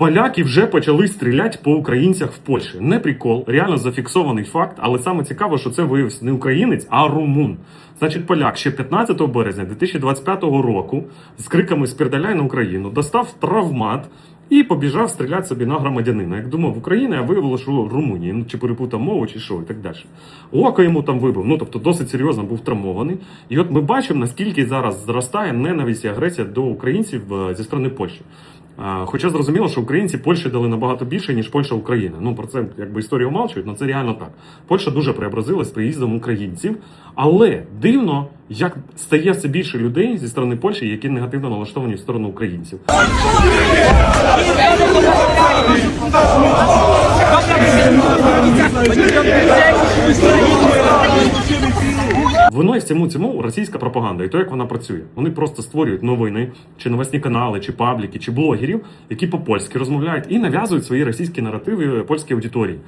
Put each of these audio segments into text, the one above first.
Поляки вже почали стріляти по українцях в Польщі. Не прикол, реально зафіксований факт, але саме цікаво, що це виявився не українець, а румун. Значить, поляк ще 15 березня 2025 року з криками «Спірдаляй на Україну достав травмат і побіжав стріляти собі на громадянина. Як думав Україна, а виявилося, що Румунії, ну чи перепутав мову, чи що, і так далі. Око йому там вибив. Ну тобто досить серйозно був травмований. І от ми бачимо, наскільки зараз зростає ненависть і агресія до українців е, зі сторони Польщі. Хоча зрозуміло, що українці Польщі дали набагато більше, ніж Польща Україна. Ну про це якби історію умалчують, але це реально так. Польща дуже преобразилась з приїздом українців, але дивно, як стає все більше людей зі сторони Польщі, які негативно налаштовані в сторону українців. Виною всьому цьому російська пропаганда і то, як вона працює. Вони просто створюють новини, чи новосні канали, чи пабліки, чи блогерів, які по-польськи розмовляють і нав'язують свої російські наративи польській аудиторії.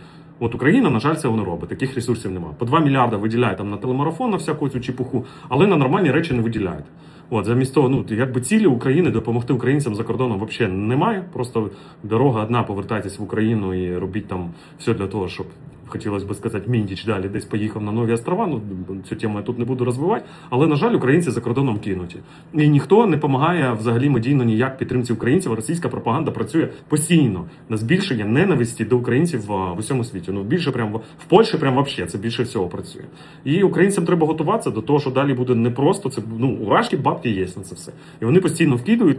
От Україна, на жаль, цього не робить. Таких ресурсів немає. По 2 мільярда виділяє там на телемарафон, на всяку цю чепуху, але на нормальні речі не виділяють. От замість того, ну якби цілі України допомогти українцям за кордоном взагалі немає. Просто дорога одна, повертайтесь в Україну і робіть там все для того, щоб хотілося б сказати, Міндіч далі десь поїхав на нові острова. Ну цю тему я тут не буду розвивати. Але на жаль, українці за кордоном кинуті. І ніхто не допомагає взагалі медійно ніяк підтримці українців. Російська пропаганда працює постійно на збільшення ненависті до українців в, усьому світі. Ну більше прям в, Польщі, прям вообще це більше всього працює. І українцям треба готуватися до того, що далі буде непросто. Це ну урашки, бабки є на це все. І вони постійно вкидують.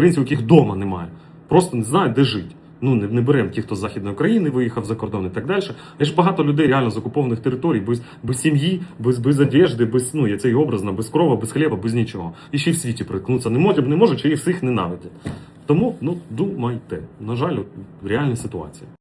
українців, яких вдома немає, просто не знають, де жити. Ну, не, не беремо ті, хто з Західної України виїхав за кордон і так далі. Є ж багато людей реально з окупованих територій, без, без сім'ї, без, без одежди, без, ну, я це і образно, без крова, без хліба, без нічого. І ще й в світі приткнутися не можуть, не можуть, чи їх всіх ненавидять. Тому, ну, думайте. На жаль, реальна ситуація.